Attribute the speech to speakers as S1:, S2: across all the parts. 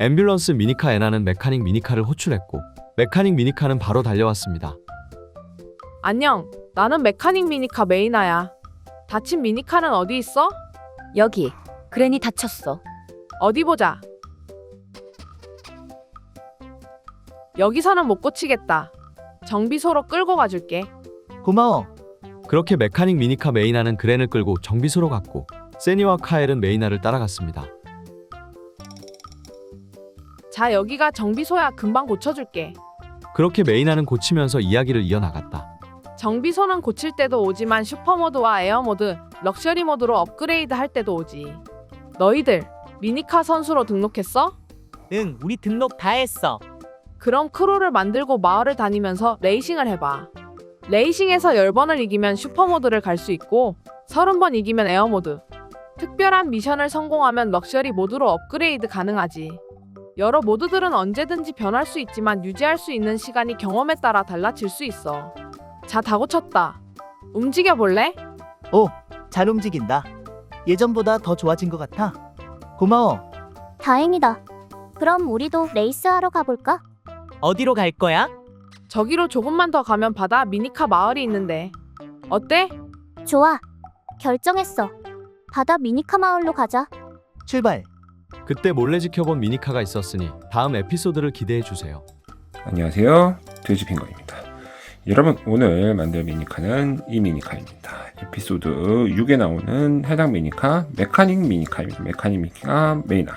S1: 앰뷸런스 미니카 에나는 메카닉 미니카를 호출했고 메카닉 미니카는 바로 달려왔습니다.
S2: 안녕. 나는 메카닉 미니카 메이나야. 다친 미니카는 어디 있어?
S3: 여기 그랜이 다쳤어.
S2: 어디 보자. 여기서는 못 고치겠다. 정비소로 끌고 가줄게.
S4: 고마워.
S1: 그렇게 메카닉 미니카 메이나는 그랜을 끌고 정비소로 갔고 세니와 카엘은 메이나를 따라갔습니다.
S2: 자, 여기가 정비소야. 금방 고쳐줄게.
S1: 그렇게 메이나는 고치면서 이야기를 이어나갔다.
S2: 정비소는 고칠 때도 오지만 슈퍼모드와 에어모드, 럭셔리 모드로 업그레이드 할 때도 오지. 너희들 미니카 선수로 등록했어?
S4: 응, 우리 등록 다 했어.
S2: 그럼 크루를 만들고 마을을 다니면서 레이싱을 해봐. 레이싱에서 10번을 이기면 슈퍼모드를 갈 수 있고 30번 이기면 에어모드. 특별한 미션을 성공하면 럭셔리 모드로 업그레이드 가능하지. 여러 모드들은 언제든지 변할 수 있지만 유지할 수 있는 시간이 경험에 따라 달라질 수 있어. 자, 다 고쳤다. 움직여 볼래?
S4: 오, 잘 움직인다. 예전보다 더 좋아진 것 같아. 고마워.
S5: 다행이다. 그럼 우리도 레이스하러 가볼까?
S4: 어디로 갈 거야?
S2: 저기로 조금만 더 가면 바다 미니카 마을이 있는데. 어때?
S5: 좋아. 결정했어. 바다 미니카 마을로 가자.
S4: 출발.
S1: 그때 몰래 지켜본 미니카가 있었으니 다음 에피소드를 기대해 주세요.
S6: 안녕하세요. 돼지핑거입니다. 여러분, 오늘 만들 미니카는 이 미니카입니다. 에피소드 6에 나오는 해당 미니카, 메카닉 미니카입니다. 메카닉 미니카 메이나.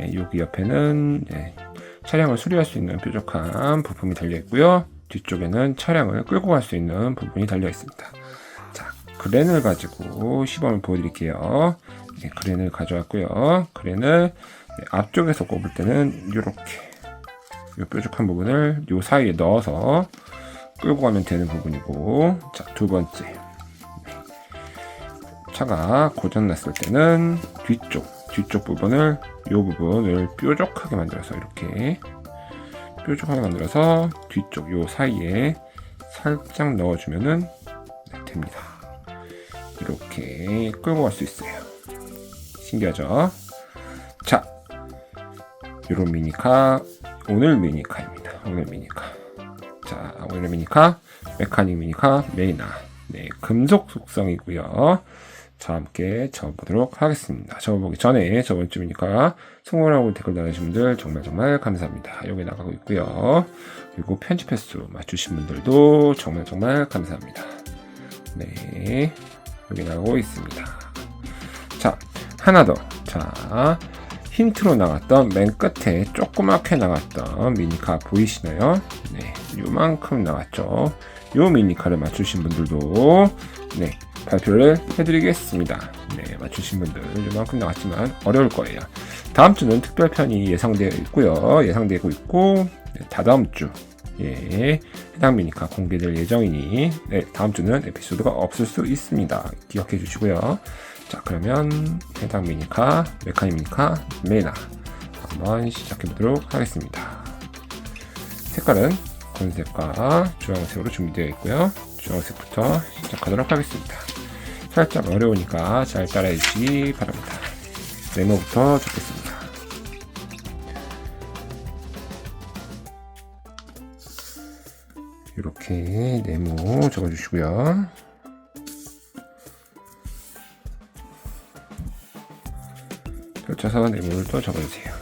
S6: 예, 여기 옆에는 예, 차량을 수리할 수 있는 뾰족한 부품이 달려 있고요. 뒤쪽에는 차량을 끌고 갈 수 있는 부분이 달려 있습니다. 자, 그랜을 가지고 시범을 보여드릴게요. 예, 그랜을 가져왔고요. 그랜을 예, 앞쪽에서 꼽을 때는 이렇게 이 뾰족한 부분을 요 사이에 넣어서 끌고 가면 되는 부분이고 자 두 번째 네. 차가 고장났을 때는 뒤쪽 뒤쪽 부분을 요 부분을 뾰족하게 만들어서 이렇게 뾰족하게 만들어서 뒤쪽 요 사이에 살짝 넣어주면은 네, 됩니다 이렇게 끌고 갈 수 있어요 신기하죠 자 요런 미니카 오늘 미니카입니다. 오늘 미니카. 자, 오늘 미니카, 메카닉 미니카, 메이나. 네, 금속 속성이고요. 자, 함께 접어보도록 하겠습니다. 접어보기 전에 저번 주 미니카 성공하고 댓글 달아주신 분들 정말 정말 감사합니다. 여기 나가고 있고요. 그리고 편집 횟수 맞추신 분들도 정말 정말 감사합니다. 네, 여기 나가고 있습니다. 자, 하나 더. 자, 힌트로 나갔던 맨 끝에 조그맣게 나갔던 미니카 보이시나요? 네, 요만큼 나왔죠. 요 미니카를 맞추신 분들도 네, 발표를 해드리겠습니다. 네, 맞추신 분들 요만큼 나왔지만 어려울 거예요. 다음 주는 특별편이 예상되어 있고요. 예상되고 있고 네, 다다음 주 예, 해당 미니카 공개될 예정이니 네, 다음 주는 에피소드가 없을 수 있습니다. 기억해 주시고요. 자 그러면 해당 미니카, 메카닉 미니카, 메나 한번 시작해 보도록 하겠습니다. 색깔은 검은색과 주황색으로 준비되어 있고요. 주황색부터 시작하도록 하겠습니다. 살짝 어려우니까 잘 따라해 주시기 바랍니다. 네모부터 적겠습니다. 이렇게 네모 적어주시고요. 펼쳐서 네모를 또 적어주세요.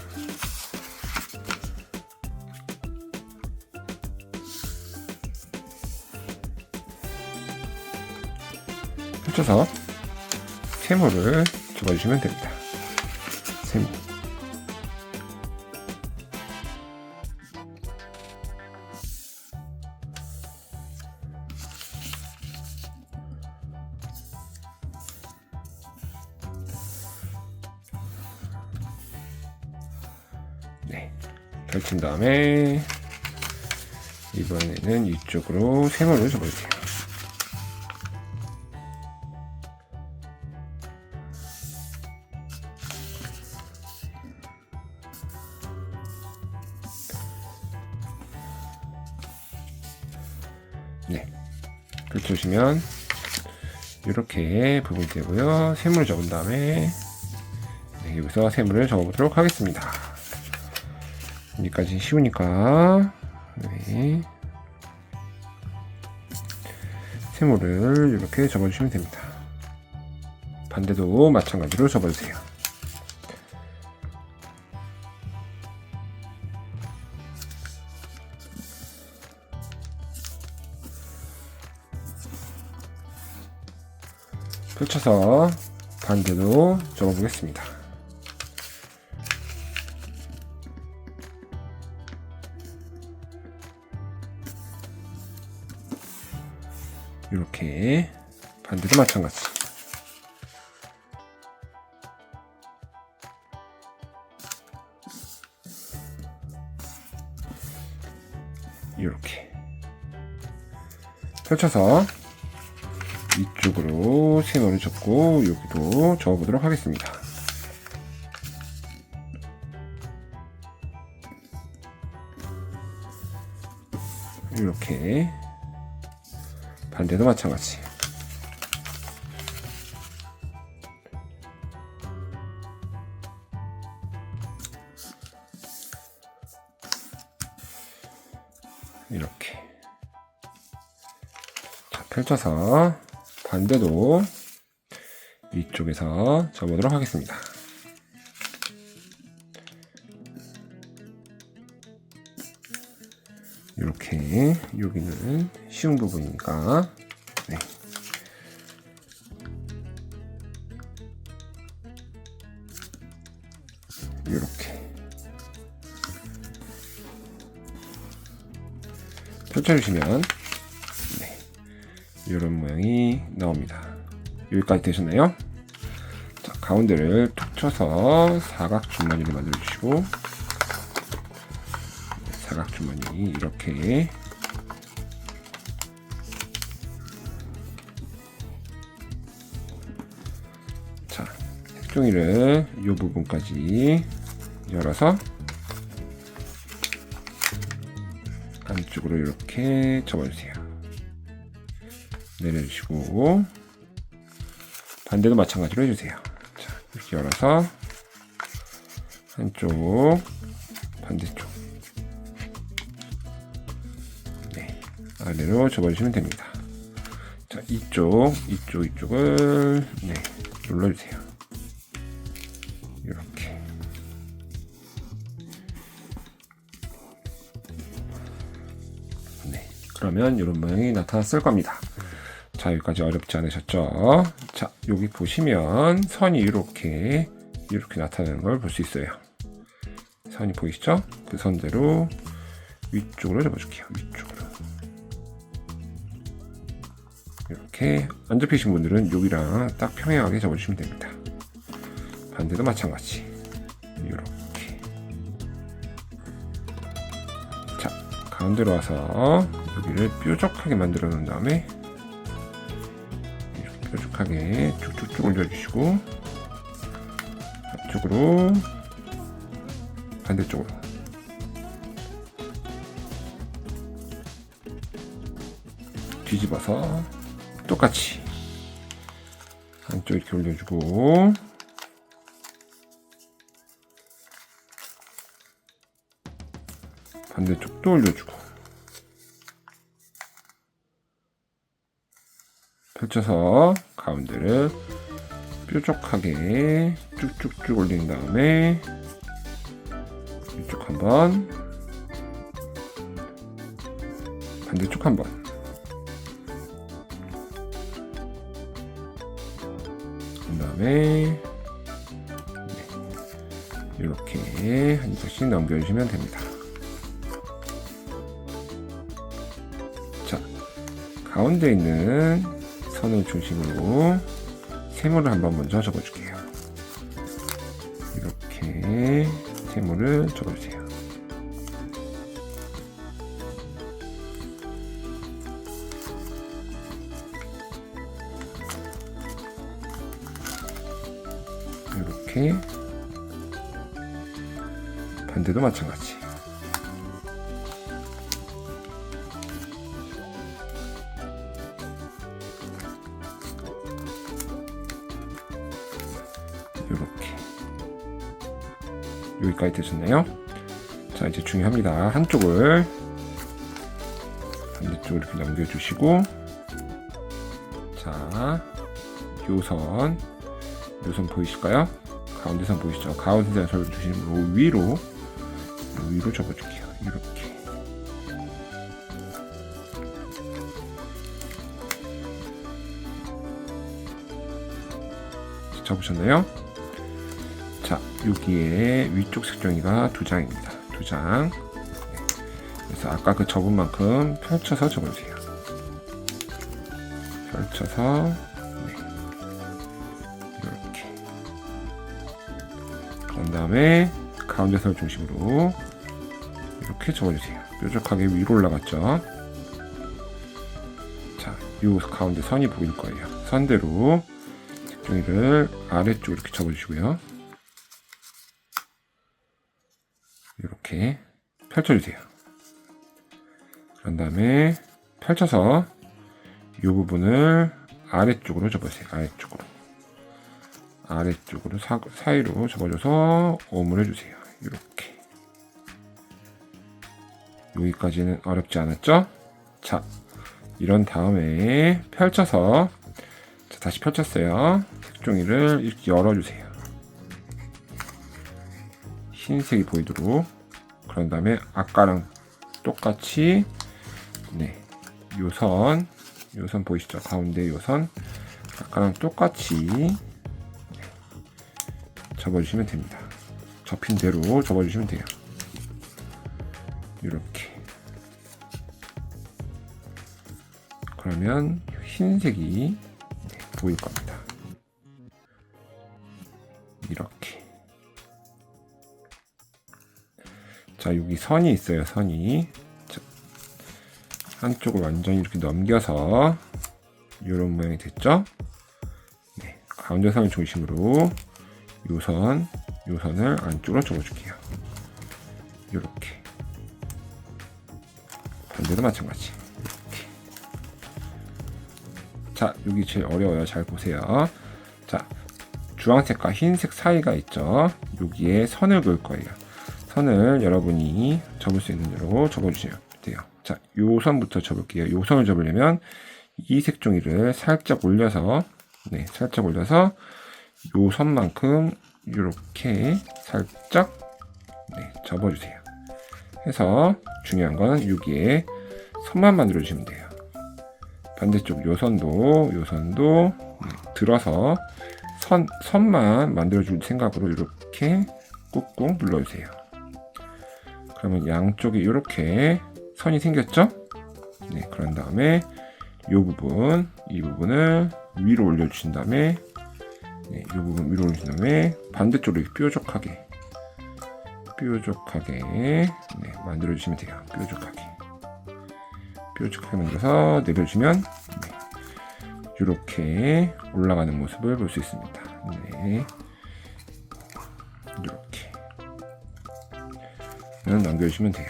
S6: 펼쳐서 세모를 적어주시면 됩니다. 다음에 이번에는 이쪽으로 세모를 적어주세요. 네. 펼쳐주시면 이렇게 부분이 되고요. 세모를 적은 다음에 네, 여기서 세모를 적어보도록 하겠습니다. 여기까지 쉬우니까 네. 세모를 이렇게 접어주시면 됩니다. 반대도 마찬가지로 접어주세요. 펼쳐서 반대도 접어보겠습니다. 이렇게 반대도 마찬가지. 이렇게 펼쳐서 이쪽으로 세모를 접고 여기도 접어보도록 하겠습니다. 이렇게 반대도 마찬가지. 이렇게 자, 펼쳐서 반대도 위쪽에서 접어보도록 하겠습니다. 이렇게 여기는 쉬운 부분이니까 네. 이렇게 펼쳐주시면 네. 이런 모양이 나옵니다. 여기까지 되셨나요? 자, 가운데를 툭 쳐서 사각 주머니를 만들어 주시고 사각 주머니 이렇게 자 색종이를 이 부분까지 열어서 안쪽으로 이렇게 접어주세요. 내려주시고 반대도 마찬가지로 해주세요. 자 이렇게 열어서 한쪽 반대쪽 아래로 접어주시면 됩니다. 자, 이쪽, 이쪽, 이쪽을 네, 눌러주세요. 이렇게. 네, 그러면 이런 모양이 나타났을 겁니다. 자, 여기까지 어렵지 않으셨죠? 자, 여기 보시면 선이 이렇게 이렇게 나타나는 걸 볼 수 있어요. 선이 보이시죠? 그 선대로 위쪽으로 접어줄게요. 위쪽 이렇게 안 접히신 분들은 여기랑 딱 평행하게 접어주시면 됩니다. 반대도 마찬가지. 이렇게. 자, 가운데로 와서 여기를 뾰족하게 만들어 놓은 다음에 이렇게 뾰족하게 쭉쭉쭉 올려주시고 앞쪽으로 반대쪽으로 뒤집어서 똑같이 한쪽 이렇게 올려주고. 반대쪽도 올려주고. 펼쳐서 가운데를 뾰족하게 쭉쭉쭉 올린 다음에 이쪽 한번 반대쪽 한번 다음에 네, 이렇게 한 번씩 넘겨주시면 됩니다. 자, 가운데 있는 선을 중심으로 세모를 한번 먼저 접어줄게요. 이렇게 세모를 접어주세요. 반대도 마찬가지. 이렇게 여기까지 되셨나요? 자 이제 중요합니다. 한쪽을 반대쪽으로 이렇게 넘겨주시고 자 요선 요선 보이실까요? 가운데 선 보이시죠? 가운데 선을 중심으로 위로 위로 접어줄게요. 이렇게 접으셨나요? 자, 여기에 위쪽 색종이가 두 장입니다. 두 장. 네. 그래서 아까 그 접은 만큼 펼쳐서 접어주세요. 펼쳐서, 네. 이렇게. 그런 다음에 가운데 선을 중심으로 이렇게 접어주세요. 뾰족하게 위로 올라갔죠. 자, 요 가운데 선이 보일 거예요. 선대로 색종이를 아래쪽으로 이렇게 접어주시고요. 이렇게 펼쳐주세요. 그런 다음에 펼쳐서 이 부분을 아래쪽으로 접으세요. 아래쪽으로. 아래쪽으로 사, 사이로 접어줘서 오므려 주세요. 이렇게. 여기까지는 어렵지 않았죠? 자, 이런 다음에 펼쳐서 자, 다시 펼쳤어요. 색종이를 이렇게 열어주세요. 흰색이 보이도록 그런 다음에 아까랑 똑같이 네 요선 요선 보이시죠 가운데 요선 아까랑 똑같이 네, 접어주시면 됩니다 접힌 대로 접어주시면 돼요 이렇게. 그러면 흰색이 네, 보일 겁니다. 이렇게. 자 여기 선이 있어요 선이. 자, 한쪽을 완전히 이렇게 넘겨서 이런 모양이 됐죠? 네, 가운데 선을 중심으로 요선 요선을 안쪽으로 접어줄게요. 이렇게 반대도 마찬가지 이렇게 자 여기 제일 어려워요 잘 보세요 자 주황색과 흰색 사이가 있죠 여기에 선을 그을 거예요 선을 여러분이 접을 수 있는 대로 접어주시면 돼요. 자, 요 선부터 접을게요. 요 선을 접으려면 이 색종이를 살짝 올려서, 네, 살짝 올려서 요 선만큼 이렇게 살짝 네, 접어주세요. 해서 중요한 건 여기에 선만 만들어 주시면 돼요. 반대쪽 요 선도, 요 선도 네, 들어서 선, 선만 만들어 줄 생각으로 이렇게 꾹꾹 눌러주세요. 그러면 양쪽에 이렇게 선이 생겼죠? 네, 그런 다음에 이 부분, 이 부분을 위로 올려주신 다음에 네, 이 부분 위로 올려주신 다음에 반대쪽으로 이렇게 뾰족하게 뾰족하게 네, 만들어주시면 돼요. 뾰족하게 뾰족하게 만들어서 내려주시면 네, 이렇게 올라가는 모습을 볼 수 있습니다. 네, 이렇게 는 남겨주시면 돼요.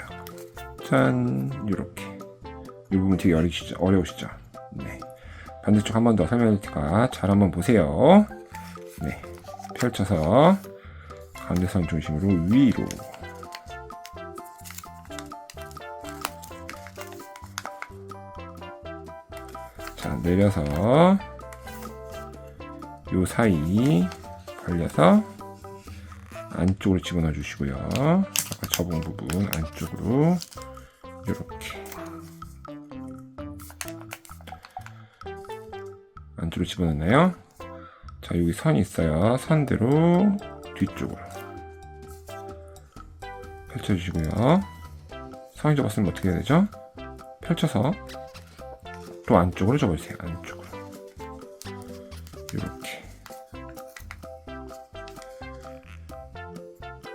S6: 짠, 이렇게. 이 부분 되게 어려우시죠? 어려우시죠? 네. 반대쪽 한 번 더 설명할 테니까 잘 한번 보세요. 네. 펼쳐서 가운데 선 중심으로 위로. 내려서 요 사이 벌려서 안쪽으로 집어넣어 주시고요. 아까 접은 부분 안쪽으로 이렇게 안쪽으로 집어넣나요? 자 여기 선이 있어요. 선대로 뒤쪽으로 펼쳐주시고요. 선이 접었으면 어떻게 해야 되죠? 펼쳐서 또 안쪽으로 접어주세요. 안쪽으로 이렇게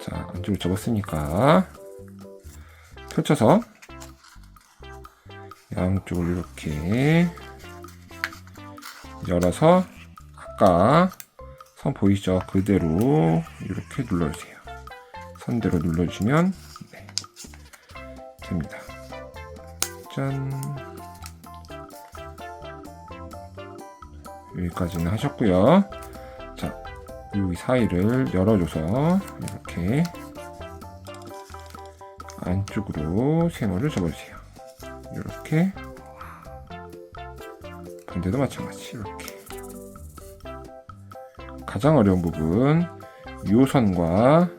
S6: 자, 안쪽으로 접었으니까 펼쳐서 양쪽을 이렇게 열어서 아까 선 보이죠? 그대로 이렇게 눌러주세요. 선대로 눌러주시면 네, 됩니다. 짠. 여기까지는 하셨고요. 자, 여기 사이를 열어줘서 이렇게 안쪽으로 세모를 접어주세요. 이렇게 반대도 마찬가지 이렇게 가장 어려운 부분 요 선과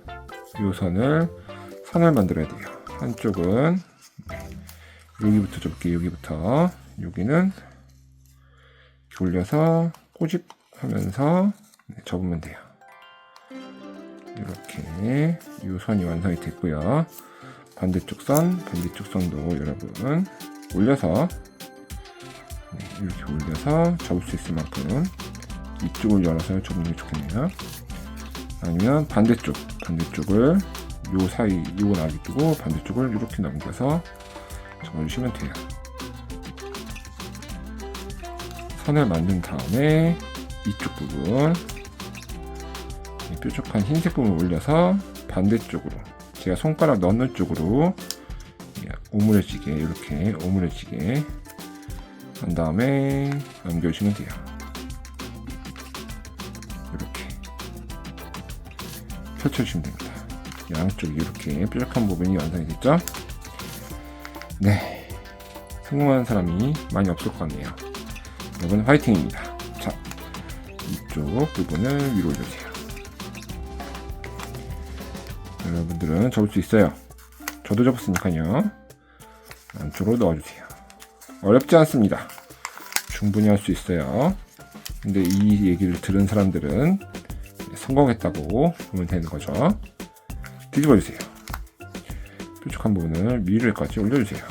S6: 요 선을 선을 만들어야 돼요. 한쪽은 여기부터 접게 여기부터 여기는 올려서 꼬집하면서 네, 접으면 돼요. 이렇게 이 선이 완성이 됐고요. 반대쪽 선, 반대쪽 선도 여러분 올려서 네, 이렇게 올려서 접을 수 있을 만큼 이쪽을 열어서 접는 게 좋겠네요. 아니면 반대쪽, 반대쪽을 요 사이 요거 놔두고 반대쪽을 이렇게 넘겨서 접어주시면 돼요. 선을 만든 다음에 이쪽 부분 이 뾰족한 흰색 부분을 올려서 반대쪽으로 제가 손가락 넣는 쪽으로 예, 오므려지게 이렇게 오므려지게 한 다음에 넘겨주시면 돼요. 이렇게 펼쳐주시면 됩니다. 양쪽이 이렇게 뾰족한 부분이 완성이 됐죠? 네. 성공한 사람이 많이 없을 것 같네요. 여러분 화이팅입니다. 자, 이쪽 부분을 위로 올려주세요. 여러분들은 접을 수 있어요. 저도 접었으니까요. 안쪽으로 넣어주세요. 어렵지 않습니다. 충분히 할 수 있어요. 근데 이 얘기를 들은 사람들은 성공했다고 보면 되는 거죠. 뒤집어주세요. 뾰족한 부분을 위로까지 올려주세요.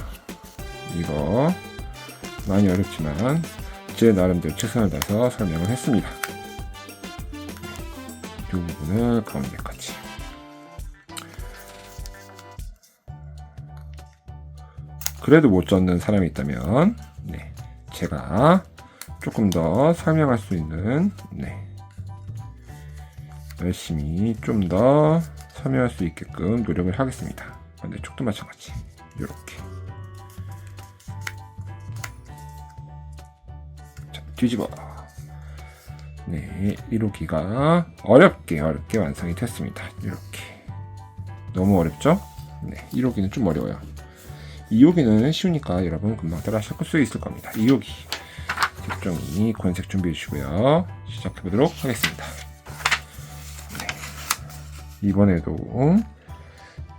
S6: 이거 많이 어렵지만 제 나름대로 최선을 다해서 설명을 했습니다. 이 부분을 가운데까지. 그래도 못 젓는 사람이 있다면, 네, 제가 조금 더 설명할 수 있는, 네, 열심히 좀 더 설명할 수 있게끔 노력을 하겠습니다. 반대쪽도 마찬가지. 이렇게. 뒤집어. 네, 1호기가 어렵게 어렵게 완성이 됐습니다. 이렇게. 너무 어렵죠? 네, 1호기는 좀 어려워요. 2호기는 쉬우니까 여러분 금방 따라 하실 수 있을 겁니다. 2호기. 색종이 건색 준비해 주시고요. 시작해 보도록 하겠습니다. 네, 이번에도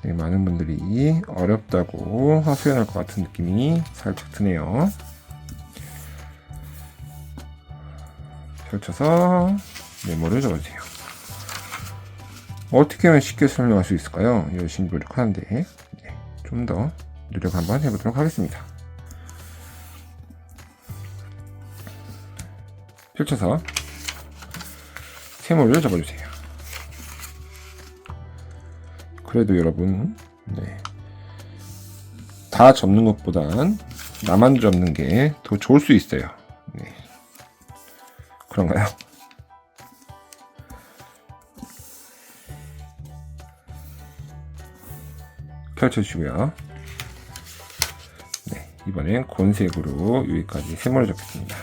S6: 네, 많은 분들이 어렵다고 하소연할 것 같은 느낌이 살짝 드네요. 펼쳐서 메모를 적어주세요. 어떻게 하면 쉽게 설명할 수 있을까요? 열심히 노력하는데 네, 좀더 노력 한번 해보도록 하겠습니다. 펼쳐서 세모를 적어주세요. 그래도 여러분, 네. 다 접는 것보단 나만 접는 게 더 좋을 수 있어요. 네. 그런가요? 펼쳐주시고요. 네, 이번엔 곤색으로 여기까지 세모를 접겠습니다.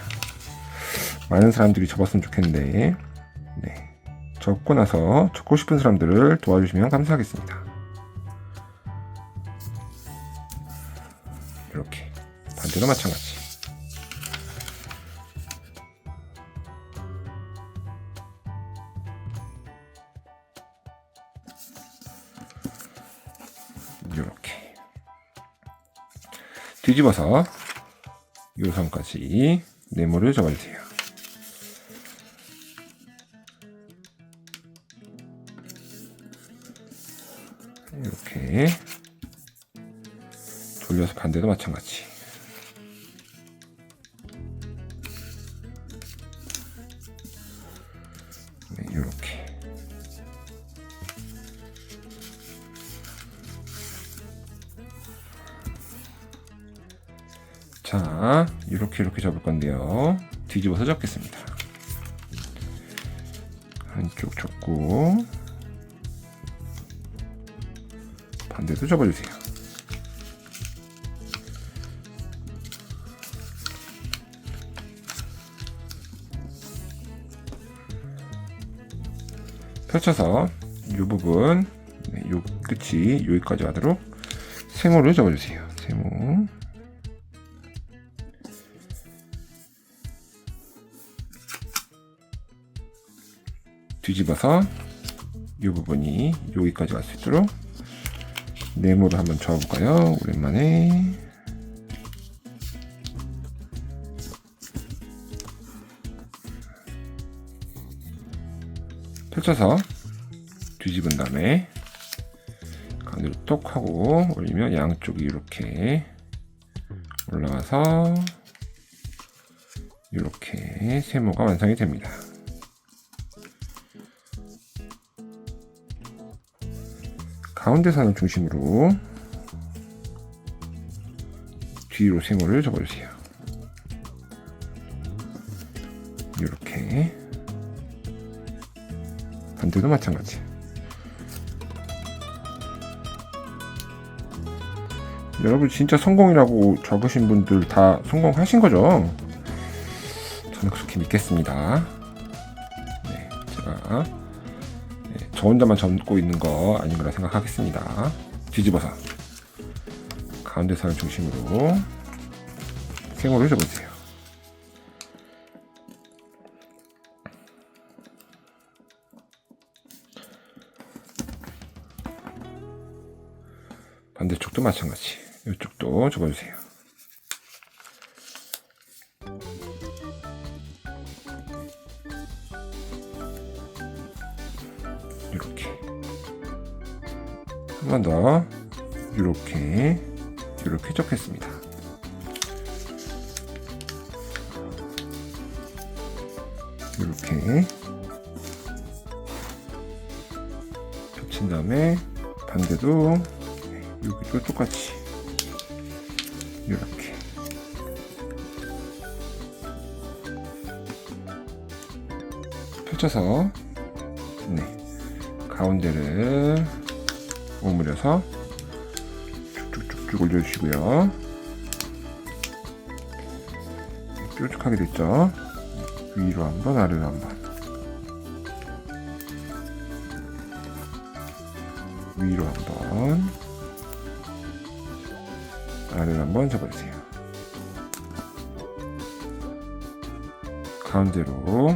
S6: 많은 사람들이 접었으면 좋겠는데, 네. 접고 나서 접고 싶은 사람들을 도와주시면 감사하겠습니다. 이렇게 반대로 마찬가지. 뒤집어서 요 선까지 네모를 접어주세요. 이렇게 돌려서 반대도 마찬가지. 이렇게 이렇게 접을 건데요. 뒤집어서 접겠습니다. 한쪽 접고 반대도 접어주세요. 펼쳐서 이 부분, 네, 요 끝이 여기까지 가도록 세모를 접어주세요. 세모. 뒤집어서 이 부분이 여기까지 갈 수 있도록 네모를 한번 저어볼까요? 오랜만에 펼쳐서 뒤집은 다음에 가운데로 똑 하고 올리면 양쪽이 이렇게 올라가서 이렇게 세모가 완성이 됩니다. 가운데 선을 중심으로 뒤로 세모를 접어주세요. 이렇게 반대도 마찬가지. 여러분 진짜 성공이라고 적으신 분들 다 성공하신 거죠? 저는 그렇게 믿겠습니다. 네, 제가 네, 저 혼자만 적고 있는 거 아닌 거라 생각하겠습니다. 뒤집어서 가운데 선을 중심으로 세모를 접으세요. 반대쪽도 마찬가지. 이쪽도 접어주세요. 한 번 더. 이렇게 이렇게 접했습니다. 이렇게. 겹친 다음에 반대도 여기도 똑같이. 이렇게. 펼쳐서 네 가운데를 오므려서 쭉쭉쭉쭉 올려주시고요. 뾰족하게 됐죠? 위로 한 번 아래로 한 번. 위로 한 번. 아래로 한 번 잡아주세요. 가운데로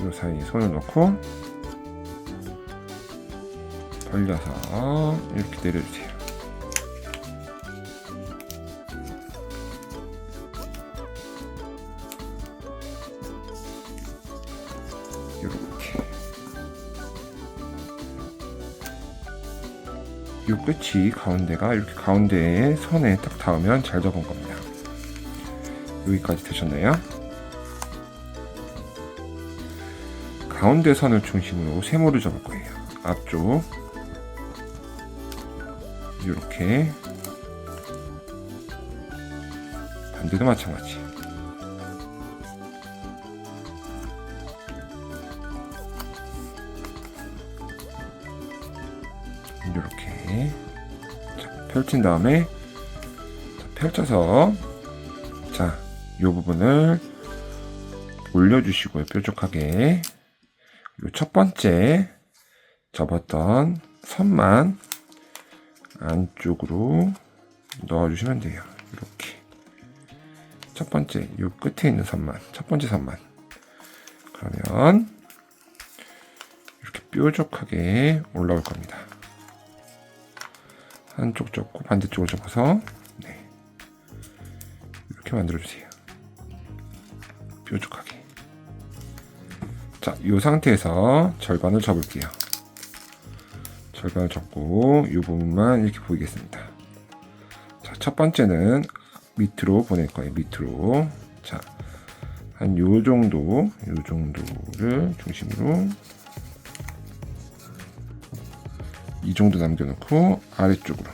S6: 이 사이에 손을 넣고 벌려서 이렇게 내려주세요. 이렇게 이 끝이 가운데가 이렇게 가운데에 선에 딱 닿으면 잘 접은 겁니다. 여기까지 되셨나요? 가운데 선을 중심으로 세모를 접을 거예요. 앞쪽 이렇게 반대도 마찬가지. 이렇게 자, 펼친 다음에 자, 펼쳐서 자, 이 부분을 올려주시고요. 뾰족하게 요첫 번째 접었던 선만 안쪽으로 넣어주시면 돼요. 이렇게 첫 번째 요 끝에 있는 선만 첫 번째 선만 그러면 이렇게 뾰족하게 올라올 겁니다. 한쪽 접고 반대쪽으로 접어서 네. 이렇게 만들어 주세요. 뾰족하게. 자, 이 상태에서 절반을 접을게요. 절반을 접고 이 부분만 이렇게 보이겠습니다. 자, 첫 번째는 밑으로 보낼 거예요. 밑으로. 자, 한 요 정도, 요 정도를 중심으로 이 정도 남겨놓고 아래쪽으로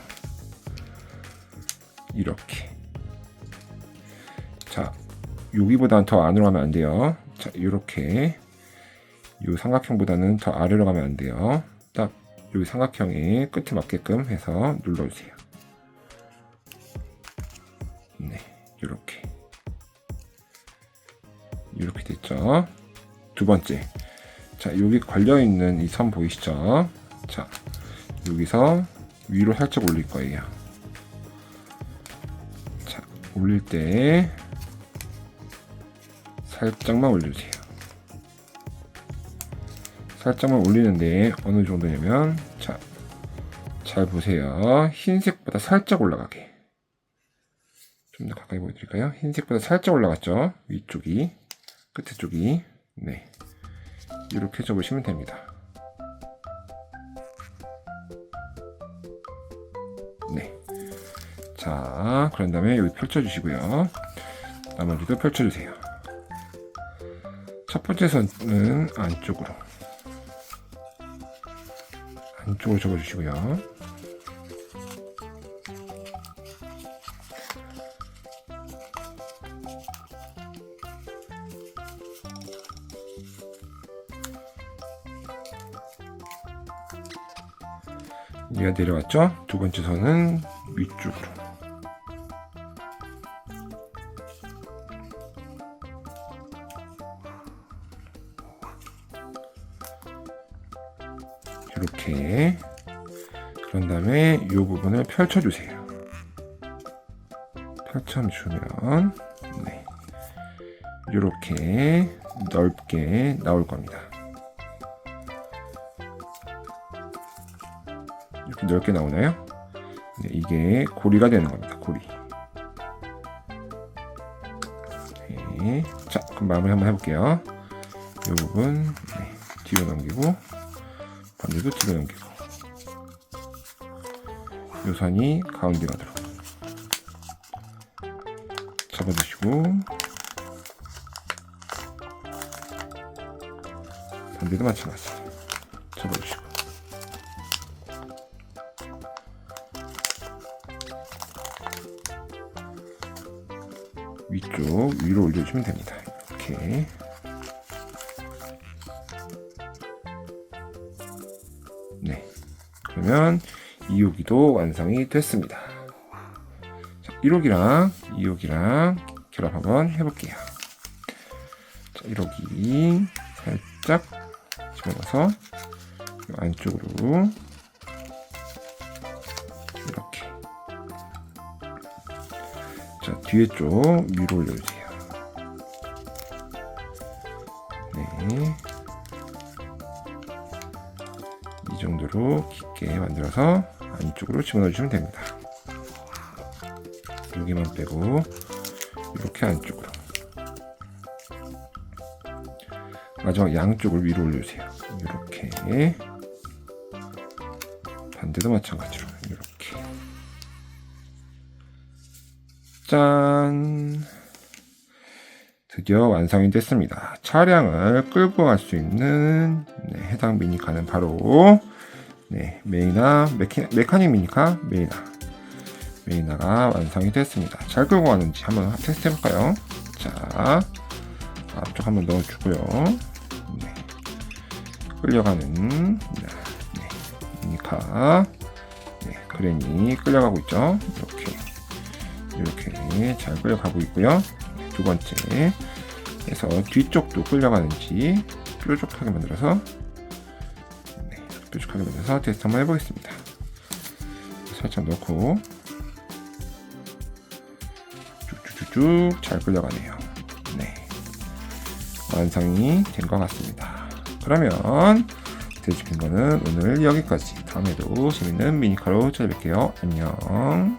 S6: 이렇게 자 여기보다는 더 안으로 가면 안 돼요 자 이렇게 이 삼각형보다는 더 아래로 가면 안 돼요 딱 여기 삼각형의 끝에 맞게끔 해서 눌러주세요. 네 이렇게. 이렇게 됐죠? 두 번째. 자 여기 걸려 있는 이 선 보이시죠? 자 여기서 위로 살짝 올릴 거예요. 올릴 때 살짝만 올려주세요. 살짝만 올리는데 어느 정도냐면 자, 잘 보세요. 흰색보다 살짝 올라가게. 좀 더 가까이 보여드릴까요? 흰색보다 살짝 올라갔죠? 위쪽이 끝에 쪽이 네 이렇게 접으시면 됩니다. 네. 자, 그런 다음에 여기 펼쳐주시고요. 나머지도 펼쳐주세요. 첫 번째 선은 안쪽으로. 안쪽으로 접어주시고요. 얘가 내려왔죠? 두 번째 선은 위쪽으로. 이렇게 그런 다음에 이 부분을 펼쳐주세요. 펼쳐주면 네. 이렇게 넓게 나올 겁니다. 이렇게 넓게 나오나요? 네, 이게 고리가 되는 겁니다. 고리. 네. 자, 그럼 마무리 한번 해볼게요. 이 부분 네, 뒤로 넘기고 반대도 뒤로 넘기고. 이 선이 가운데 가도록 잡아주시고. 반대도 마찬가지 잡아주시고. 위쪽 위로 올려주시면 됩니다. 이렇게 그러면 2호기도 완성이 됐습니다. 자, 1호기랑 2호기랑 결합 한번 해볼게요. 자, 1호기 살짝 집어넣어서 이 안쪽으로 이렇게 자 뒤에 쪽 위로 올려주세요. 네. 이 정도로 깊게 만들어서 안쪽으로 집어넣어 주시면 됩니다. 여기만 빼고 이렇게 안쪽으로 마지막 양쪽을 위로 올려주세요. 이렇게 반대도 마찬가지로 이렇게 짠 드디어 완성이 됐습니다. 차량을 끌고 갈 수 있는 네, 해당 미니카는 바로 네, 메이나 메키, 메카닉 미니카 메이나 메이나가 완성이 됐습니다. 잘 끌고 가는지 한번 테스트 해볼까요? 자, 앞쪽 한번 넣어주고요. 네, 끌려가는 네, 네, 미니카 네, 그랜이 끌려가고 있죠. 이렇게 이렇게 잘 끌려가고 있고요. 두 번째 해서 뒤쪽도 끌려가는지 뾰족하게 만들어서 네, 뾰족하게 만들어서 테스트 한번 해보겠습니다. 살짝 넣고 쭉쭉쭉쭉 잘 끌려가네요. 네, 완성이 된 것 같습니다. 그러면 돼지킨 거는 오늘 여기까지. 다음에도 재밌는 미니카로 찾아뵐게요. 안녕.